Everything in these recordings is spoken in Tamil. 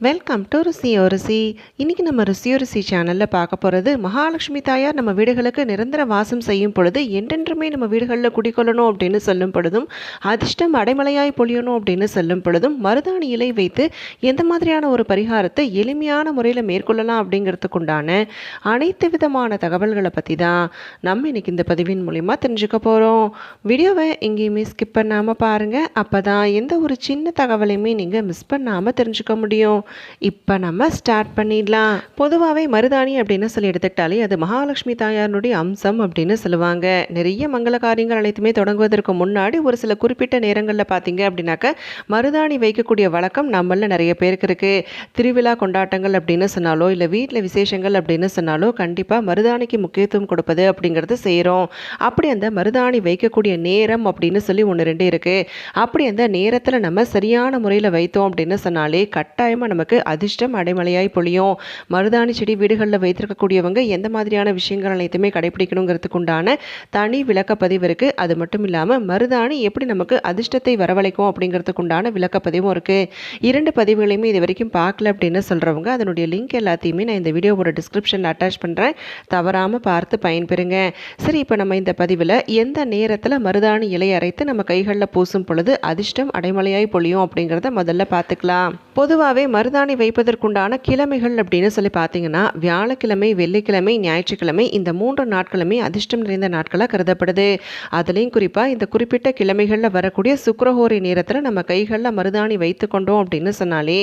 வெல்கம் டு ருசி ருசி இன்றைக்கி நம்ம ருசி ருசி சேனலில் பார்க்க போகிறது மகாலட்சுமி தாயார் நம்ம வீடுகளுக்கு நிரந்தர வாசம் செய்யும் பொழுது என்றென்றுமே நம்ம வீடுகளில் குடிக்கொள்ளணும் அப்படின்னு சொல்லும் பொழுதும் அதிர்ஷ்டம் அடைமலையாய் பொழியணும் அப்படின்னு சொல்லும் பொழுதும் மருதாணி இலை வைத்து எந்த மாதிரியான ஒரு பரிகாரத்தை எளிமையான முறையில் மேற்கொள்ளலாம் அப்படிங்கிறதுக்குண்டான அனைத்து விதமான தகவல்களை பற்றி தான் நம்ம இன்றைக்கி இந்த பதிவின் மூலிமா தெரிஞ்சுக்க போகிறோம் வீடியோவை எங்கேயுமே ஸ்கிப் பண்ணாமல் பாருங்கள் அப்போ தான் எந்த ஒரு சின்ன தகவலையுமே நீங்கள் மிஸ் பண்ணாமல் தெரிஞ்சுக்க முடியும். இப்போ நம்ம ஸ்டார்ட் பண்ணிடலாம். பொதுவாகவே மருதாணி அப்படின்னு சொல்லி எடுத்துக்கிட்டாலே அது மகாலட்சுமி தாயாருடைய அம்சம் அப்படின்னு சொல்லுவாங்க. நிறைய மங்கள காரியங்கள் அனைத்துமே தொடங்குவதற்கு முன்னாடி ஒரு சில குறிப்பிட்ட நேரங்களில் பார்த்தீங்க அப்படின்னாக்க மருதாணி வைக்கக்கூடிய வழக்கம் நம்மள நிறைய பேருக்கு இருக்குது திருவிழா கொண்டாட்டங்கள் அப்படின்னு சொன்னாலோ இல்லை வீட்டில் விசேஷங்கள் அப்படின்னு சொன்னாலோ கண்டிப்பாக மருதாணிக்கு முக்கியத்துவம் கொடுப்பது அப்படிங்கிறது செய்கிறோம் அப்படி அந்த மருதாணி வைக்கக்கூடிய நேரம் அப்படின்னு சொல்லி ஒன்று ரெண்டு இருக்குது அப்படி அந்த நேரத்தில் நம்ம சரியான முறையில் வைத்தோம் அப்படின்னு சொன்னாலே கட்டாயமாக நம்ம நமக்கு அதிர்ஷ்டம் அடைமலையாய் பொழியும். மருதாணி செடி வீடுகளில் வைத்திருக்கக்கூடியவங்க எந்த மாதிரியான விஷயங்கள் அனைத்துமே கடைபிடிக்கணுங்கிறதுக்கு உண்டான தனி விளக்கப்பதிவு இருக்குது அது மட்டும் இல்லாமல் மருதாணி எப்படி நமக்கு அதிர்ஷ்டத்தை வரவழைக்கும் அப்படிங்கிறதுக்கு உண்டான விளக்கப்பதிவும் இருக்குது இரண்டு பதிவுகளையுமே இது வரைக்கும் பார்க்கல அப்படின்னு சொல்கிறவங்க அதனுடைய லிங்க் எல்லாத்தையுமே நான் இந்த வீடியோவோட டிஸ்கிரிப்ஷனில் அட்டாச் பண்ணுறேன் தவறாமல் பார்த்து பயன்பெறுங்க. சரி இப்போ நம்ம இந்த பதிவில் எந்த நேரத்தில் மருதாணி இலை அரைத்து நம்ம கைகளில் பூசும் பொழுது அதிர்ஷ்டம் அடைமலையாய் பொழியும் அப்படிங்கிறத முதல்ல பார்த்துக்கலாம். பொதுவாகவே மருதாணி வைப்பதற்குண்டான கிழமைகள் அப்படின்னு சொல்லி பார்த்தீங்கன்னா வியாழக்கிழமை வெள்ளிக்கிழமை ஞாயிற்றுக்கிழமை இந்த மூன்று நாட்களுமே அதிர்ஷ்டம் நிறைந்த நாட்களாக கருதப்படுது. அதுலேயும் குறிப்பாக இந்த குறிப்பிட்ட கிழமைகளில் வரக்கூடிய சுக்கரஹோரி நேரத்தில் நம்ம கைகளில் மருதாணி வைத்து கொண்டோம் அப்படின்னு சொன்னாலே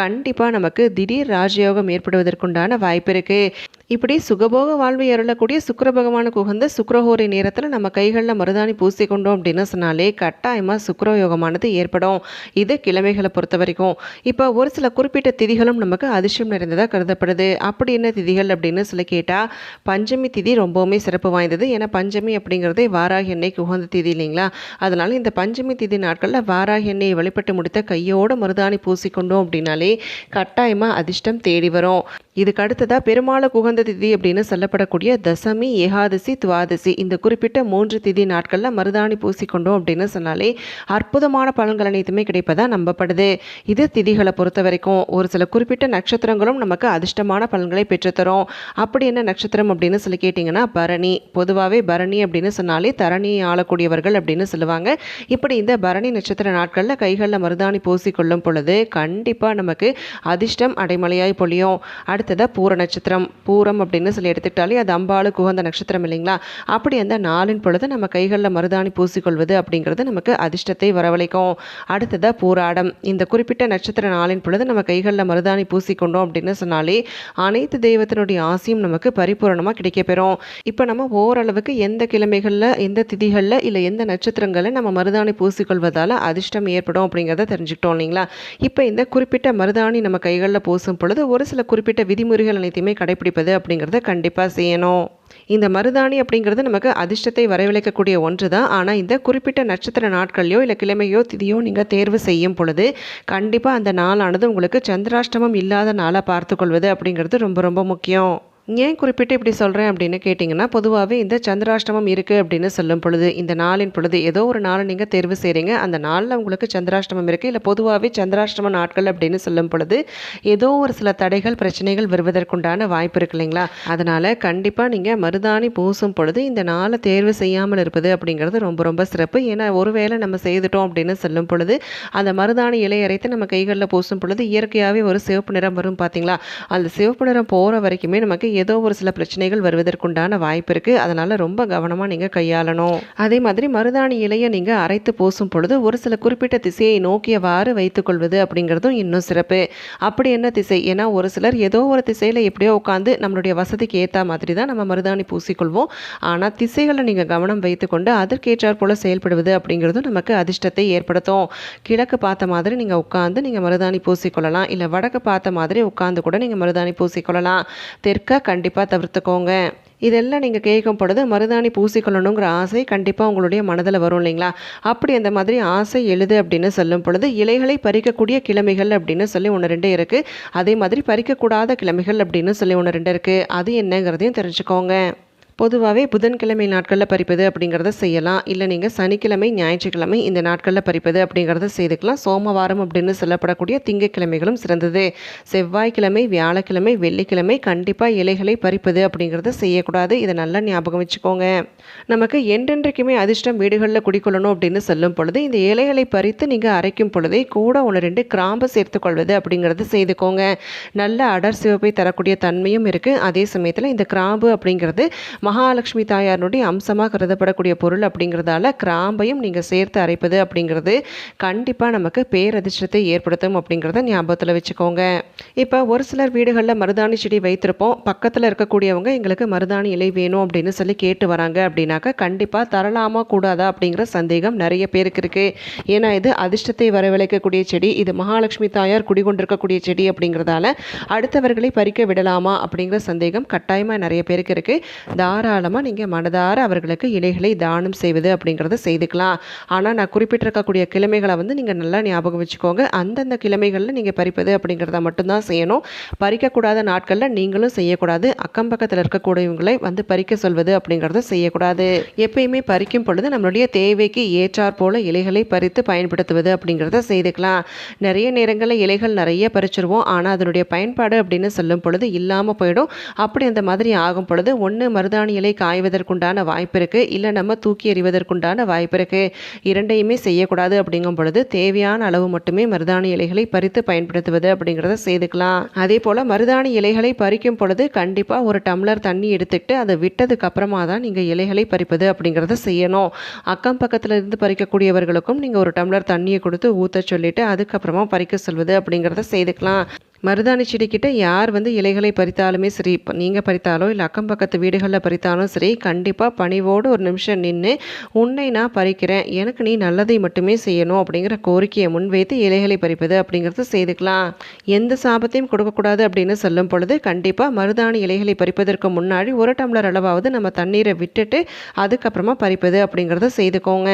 கண்டிப்பாக நமக்கு திடீர் ராஜயோகம் ஏற்படுவதற்குண்டான வாய்ப்பு இருக்குது இப்படி சுகபோக வாழ்வை அருளக்கூடிய சுக்கர பகவானுக்கு உகந்த சுக்கரஹோரி நேரத்தில் நம்ம கைகளில் மருதாணி பூசி கொண்டோம் அப்படின்னு சொன்னாலே கட்டாயமாக சுக்கரயோகமானது ஏற்படும். இது கிழமைகளை பொறுத்த வரைக்கும். இப்போ இப்போ ஒரு சில குறிப்பிட்ட திதிகளும் நமக்கு அதிர்ஷ்டம் நிறைந்ததாக கருதப்படுது. அப்படி என்ன திதிகள் அப்படின்னு சொல்லி கேட்டால் பஞ்சமி திதி ரொம்பவுமே சிறப்பு வாய்ந்தது. ஏன்னா பஞ்சமி அப்படிங்கிறதே வாராகி எண்ணெய்க்கு உகந்த திதி இல்லைங்களா? அதனால் இந்த பஞ்சமி திதி நாட்களில் வாராகி எண்ணெயை வழிபட்டு முடித்த கையோட மருதாணி பூசிக்கொண்டோம் அப்படின்னாலே கட்டாயமாக அதிர்ஷ்டம் தேடி வரும். இதுக்கு அடுத்ததாக பெருமாளுக்கு உகந்த திதி அப்படின்னு சொல்லப்படக்கூடிய தசமி ஏகாதசி துவாதசி இந்த குறிப்பிட்ட மூன்று திதி நாட்களில் மருதாணி பூசிக்கொண்டோம் அப்படின்னு சொன்னாலே அற்புதமான பலன்கள் அனைத்துமே கிடைப்பதா நம்பப்படுது. இது திதிகளை பொறுத்த வரைக்கும் ஒரு சில குறிப்பிட்ட நட்சத்திரங்களும் நமக்கு அதிர்ஷ்டமான பலன்களை பெற்றுத்தரும். அப்படி என்ன நட்சத்திரம் அப்படின்னு சொல்லி கேட்டிங்கன்னா பரணி. பொதுவாகவே பரணி அப்படின்னு சொன்னாலே தரணியை ஆளக்கூடியவர்கள் அப்படின்னு சொல்லுவாங்க. இப்படி இந்த பரணி நட்சத்திர நாட்களில் கைகளில் மருதாணி பூசிக்கொள்ளும் பொழுது கண்டிப்பாக நமக்கு அதிர்ஷ்டம் அடைமலையாய் பொழியும். அடுத்ததாக பூர நட்சத்திரம் பூரம் அப்படின்னு சொல்லி எடுத்துக்கிட்டாலே அது அம்பாளுக்கு உகந்த நட்சத்திரம் இல்லைங்களா? அப்படி அந்த நாளின் பொழுது நம்ம கைகளில் மருதாணி பூசிக்கொள்வது அப்படிங்கிறது நமக்கு அதிர்ஷ்டத்தை வரவழைக்கும். அடுத்ததாக பூராடம். இந்த குறிப்பிட்ட நட்சத்திர நாளின் பொழுது நம்ம கைகளில் மருதாணி பூசிக்கொண்டோம் அப்படின்னு சொன்னாலே அனைத்து தெய்வத்தினுடைய ஆசையும் நமக்கு பரிபூரணமாக கிடைக்கப்பெறும். இப்போ நம்ம ஓரளவுக்கு எந்த கிழமைகளில் எந்த திதிகளில் இல்லை எந்த நட்சத்திரங்களில் நம்ம மருதாணி பூசிக்கொள்வதால் அதிர்ஷ்டம் ஏற்படும் அப்படிங்கிறத தெரிஞ்சுக்கிட்டோம் இல்லைங்களா? இப்போ இந்த குறிப்பிட்ட மருதாணி நம்ம கைகளில் பூசும் பொழுது ஒரு சில குறிப்பிட்ட விதிமுறைகள் அனைத்தையுமே கடைபிடிப்பது அப்படிங்கிறத கண்டிப்பாக செய்யணும். இந்த மருதாணி அப்படிங்கிறது நமக்கு அதிர்ஷ்டத்தை வரவழைக்கக்கூடிய ஒன்று தான் ஆனால் இந்த குறிப்பிட்ட நட்சத்திர நாட்கள்லையோ இல்லை கிழமையோ திதியோ நீங்கள் தேர்வு செய்யும் பொழுது கண்டிப்பாக அந்த நாளானது உங்களுக்கு சந்திராஷ்டமம் இல்லாத நாளாக பார்த்துக்கொள்வது அப்படிங்கிறது ரொம்ப ரொம்ப முக்கியம். ஏன் குறிப்பிட்டு இப்படி சொல்கிறேன் அப்படின்னு கேட்டிங்கன்னா பொதுவாகவே இந்த சந்திராஷ்டமம் இருக்குது அப்படின்னு சொல்லும் பொழுது இந்த நாளின் பொழுது ஏதோ ஒரு நாளை நீங்கள் தேர்வு செய்கிறீங்க அந்த நாளில் உங்களுக்கு சந்திராஷ்டமம் இருக்குது இல்லை பொதுவாகவே சந்திராஷ்டம நாட்கள் அப்படின்னு சொல்லும் பொழுது ஏதோ ஒரு சில தடைகள் பிரச்சனைகள் வருவதற்குண்டான வாய்ப்பு இருக்கு இல்லைங்களா? அதனால் கண்டிப்பாக நீங்கள் மருதாணி பூசும் பொழுது இந்த நாளை தேர்வு செய்யாமல் இருப்பது அப்படிங்கிறது ரொம்ப ரொம்ப சிறப்பு. ஏன்னா ஒருவேளை நம்ம செய்துட்டோம் அப்படின்னு சொல்லும் பொழுது அந்த மருதாணி இலை அரைத்து நம்ம கைகளில் பூசும் பொழுது இயற்கையாகவே ஒரு சிவப்பு நிறம் வரும் பார்த்தீங்களா அந்த சிவப்பு நிறம் போகிற வரைக்குமே நமக்கு ஏதோ ஒரு சில பிரச்சனைகள் வருவதற்குண்டான வாய்ப்பு இருக்குது அதனால் ரொம்ப கவனமாக நீங்கள் கையாளணும். அதே மாதிரி மருதாணி இலையை நீங்கள் அரைத்து பூசும் பொழுது ஒரு சில குறிப்பிட்ட திசையை நோக்கியவாறு வைத்துக்கொள்வது அப்படிங்கிறதும் இன்னும் சிறப்பு. அப்படி என்ன திசை? ஏன்னா ஒரு சிலர் ஏதோ ஒரு திசையில் எப்படியோ உட்காந்து நம்மளுடைய வசதிக்கு ஏற்ற மாதிரி தான் நம்ம மருதாணி பூசிக்கொள்வோம். ஆனால் திசைகளை நீங்கள் கவனம் வைத்துக்கொண்டு அதற்கேற்றார் போல் செயல்படுவது அப்படிங்கிறதும் நமக்கு அதிர்ஷ்டத்தை ஏற்படுத்தும். கிழக்கு பார்த்த மாதிரி நீங்கள் உட்காந்து நீங்கள் மருதாணி பூசிக்கொள்ளலாம். இல்லை வடக்கு பார்த்த மாதிரி உட்காந்து கூட நீங்கள் மருதாணி பூசிக்கொள்ளலாம். தெற்க கண்டிப்பாக தவிர்த்துக்கோங்க. இதெல்லாம் நீங்கள் கேட்கும் பொழுது மருதாணி பூசிக்கொள்ளணுங்கிற ஆசை கண்டிப்பாக உங்களுடைய மனதில் வரும் இல்லைங்களா? அப்படி அந்த மாதிரி ஆசை எழுது அப்படின்னு சொல்லும் பொழுது இலைகளை பறிக்கக்கூடிய கிழமைகள் அப்படின்னு சொல்லி ஒன்று ரெண்டு இருக்குது அதே மாதிரி பறிக்கக்கூடாத கிழமைகள் அப்படின்னு சொல்லி ஒன்று ரெண்டு இருக்குது அது என்னங்கிறதையும் தெரிஞ்சுக்கோங்க. பொதுவாகவே புதன்கிழமை நாட்களில் பறிப்பது அப்படிங்கிறத செய்யலாம். இல்லை நீங்கள் சனிக்கிழமை ஞாயிற்றுக்கிழமை இந்த நாட்களில் பறிப்பது அப்படிங்கிறத செய்துக்கலாம். சோமவாரம் அப்படின்னு சொல்லப்படக்கூடிய திங்கட்கிழமைகளும் சிறந்தது. செவ்வாய்க்கிழமை வியாழக்கிழமை வெள்ளிக்கிழமை கண்டிப்பாக இலைகளை பறிப்பது அப்படிங்கிறத செய்யக்கூடாது. இதை நல்லா ஞாபகம் வச்சுக்கோங்க. நமக்கு என்றென்றைக்குமே அதிர்ஷ்டம் வீடுகளில் குடிக்கொள்ளணும் அப்படின்னு சொல்லும் பொழுது இந்த இலைகளை பறித்து நீங்கள் அரைக்கும் பொழுதே கூட ஒன்று ரெண்டு கிராம்பு சேர்த்துக்கொள்வது அப்படிங்கிறது செய்துக்கோங்க. நல்ல அடர் சிவப்பை தரக்கூடிய தன்மையும் இருக்குது அதே சமயத்தில் இந்த கிராம்பு அப்படிங்கிறது மகாலட்சுமி தாயாருடைய அம்சமாக கருதப்படக்கூடிய பொருள் அப்படிங்கிறதால கிராம்பையும் நீங்கள் சேர்த்து அரைப்பது அப்படிங்கிறது கண்டிப்பாக நமக்கு பேரதிர்ஷ்டத்தை ஏற்படுத்தும் அப்படிங்கிறத ஞாபகத்தில் வச்சுக்கோங்க. இப்போ ஒரு சிலர் வீடுகளில் மருதாணி செடி வைத்திருப்போம். பக்கத்தில் இருக்கக்கூடியவங்க எங்களுக்கு மருதாணி இலை வேணும் அப்படின்னு சொல்லி கேட்டு வராங்க அப்படின்னாக்கா கண்டிப்பாக தரலாமா கூடாதா அப்படிங்கிற சந்தேகம் நிறைய பேருக்கு இருக்குது ஏன்னா இது அதிர்ஷ்டத்தை வரவழைக்கக்கூடிய செடி இது மகாலட்சுமி தாயார் குடிகொண்டிருக்கக்கூடிய செடி அப்படிங்கிறதால அடுத்தவர்களை பறிக்க விடலாமா அப்படிங்கிற சந்தேகம் கட்டாயமாக நிறைய பேருக்கு இருக்குது தாராளமாக நீங்கள் மனதார அவர்களுக்கு இலைகளை தானம் செய்வது அப்படிங்கிறத செய்துக்கலாம். ஆனால் நான் குறிப்பிட்டிருக்கக்கூடிய கிழமைகளை வந்து நீங்கள் நல்லா ஞாபகம் வச்சுக்கோங்க. அந்தந்த கிழமைகளில் நீங்கள் பறிப்பது அப்படிங்கிறத மட்டும்தான் செய்யணும். பறிக்கக்கூடாத நாட்களில் நீங்களும் செய்யக்கூடாது. அக்கம் பக்கத்தில் இருக்கக்கூடியவங்களை வந்து பறிக்க சொல்வது அப்படிங்கிறத செய்யக்கூடாது. எப்பயுமே பறிக்கும் பொழுது நம்மளுடைய தேவைக்கு ஏற்றாற் போல இலைகளை பறித்து பயன்படுத்துவது அப்படிங்கிறத செய்துக்கலாம். நிறைய நேரங்களில் இலைகள் நிறைய பறிச்சிருவோம். ஆனால் அதனுடைய பயன்பாடு அப்படின்னு சொல்லும் பொழுது இல்லாமல் போயிடும். அப்படி அந்த மாதிரி ஆகும் பொழுது ஒன்று மருதாணி இலை காய்வதற்குண்டான வாய்ப்பு இருக்குது இல்லை நம்ம தூக்கி எறிவதற்குண்டான வாய்ப்பு இருக்குது இரண்டையுமே செய்யக்கூடாது அப்படிங்கும் பொழுது தேவையான அளவு மட்டுமே மருதாணி இலைகளை பறித்து பயன்படுத்துவது அப்படிங்கிறத செய்துக்கலாம். அதே போல் மருதாணி இலைகளை பறிக்கும் பொழுது கண்டிப்பாக ஒரு டம்ளர் தண்ணி எடுத்துக்கிட்டு அதை விட்டதுக்கு அப்புறமா தான் நீங்கள் இலைகளை பறிப்பது அப்படிங்கிறத செய்யணும். அக்கம் பக்கத்தில் இருந்து பறிக்கக்கூடியவர்களுக்கும் நீங்கள் ஒரு டம்ளர் தண்ணியை கொடுத்து ஊற்ற சொல்லிவிட்டு அதுக்கப்புறமா பறிக்க சொல்வது அப்படிங்கிறத செய்துக்கலாம். மருதாணி செடிக்கிட்ட யார் வந்து இலைகளை பறித்தாலுமே சரி நீங்கள் பறித்தாலோ இல்லை அக்கம் பக்கத்து வீடுகளில் பறித்தாலும் சரி கண்டிப்பாக பணிவோடு ஒரு நிமிஷம் நின்று உன்னை நான் பறிக்கிறேன் எனக்கு நீ நல்லதை மட்டுமே செய்யணும் அப்படிங்கிற கோரிக்கையை முன்வைத்து இலைகளை பறிப்பது அப்படிங்கிறது செய்துக்கலாம். எந்த சாபத்தையும் கொடுக்கக்கூடாது அப்படின்னு சொல்லும் பொழுது கண்டிப்பாக மருதாணி இலைகளை பறிப்பதற்கு முன்னாடி ஒரு டம்ளர் அளவாவது நம்ம தண்ணீரை விட்டுட்டு அதுக்கப்புறமா பறிப்பது அப்படிங்கிறத செய்துக்கோங்க.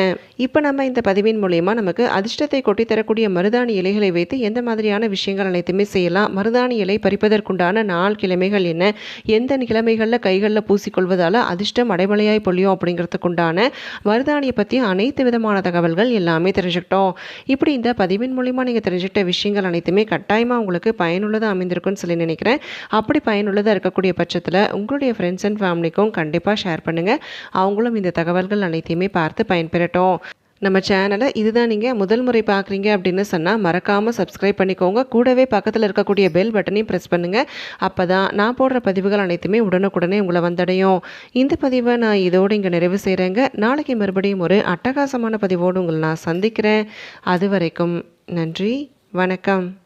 இப்போ நம்ம இந்த பதிவின் மூலயமா நமக்கு அதிர்ஷ்டத்தை கொட்டி தரக்கூடிய மருதாணி இலைகளை வைத்து எந்த மாதிரியான விஷயங்கள் அனைத்துமே செய்யலாம். செய்யலாம் மருதாணி இலை பறிப்பதற்குண்டான நாள் கிழமைகள் என்ன? எந்த கிழமைகளில் கைகளில் பூசிக்கொள்வதால் அதிர்ஷ்டம் அடைமலையாய் பொழியும் அப்படிங்கிறதுக்குண்டான மருதாணியை பற்றி அனைத்து விதமான தகவல்கள் எல்லாமே தெரிஞ்சுக்கிட்டோம். இப்படி இந்த பதிவின் மூலிமா நீங்கள் தெரிஞ்சுக்கிட்ட விஷயங்கள் அனைத்துமே கட்டாயமாக உங்களுக்கு பயனுள்ளதாக அமைந்திருக்குன்னு சொல்லி நினைக்கிறேன். அப்படி பயனுள்ளதாக இருக்கக்கூடிய பட்சத்தில் உங்களுடைய ஃப்ரெண்ட்ஸ் அண்ட் ஃபேமிலிக்கும் கண்டிப்பாக ஷேர் பண்ணுங்கள் அவங்களும் இந்த தகவல்கள் அனைத்தையுமே பார்த்து பயன்பெறட்டும். நம்ம சேனலை இதுதான் நீங்கள் முதல் முறை பார்க்குறீங்க அப்படின்னு சொன்னால் மறக்காமல் சப்ஸ்கிரைப் பண்ணிக்கோங்க. கூடவே பக்கத்தில் இருக்கக்கூடிய பெல் பட்டனையும் ப்ரெஸ் பண்ணுங்கள் அப்போ தான் நான் போடுற பதிவுகள் அனைத்துமே உடனுக்குடனே உங்களை வந்தடையும். இந்த பதிவை நான் இதோடு இங்கே நிறைவு செய்கிறேங்க நாளைக்கு மறுபடியும் ஒரு அட்டகாசமான பதிவோடு உங்களை நான் சந்திக்கிறேன். அது வரைக்கும் நன்றி வணக்கம்.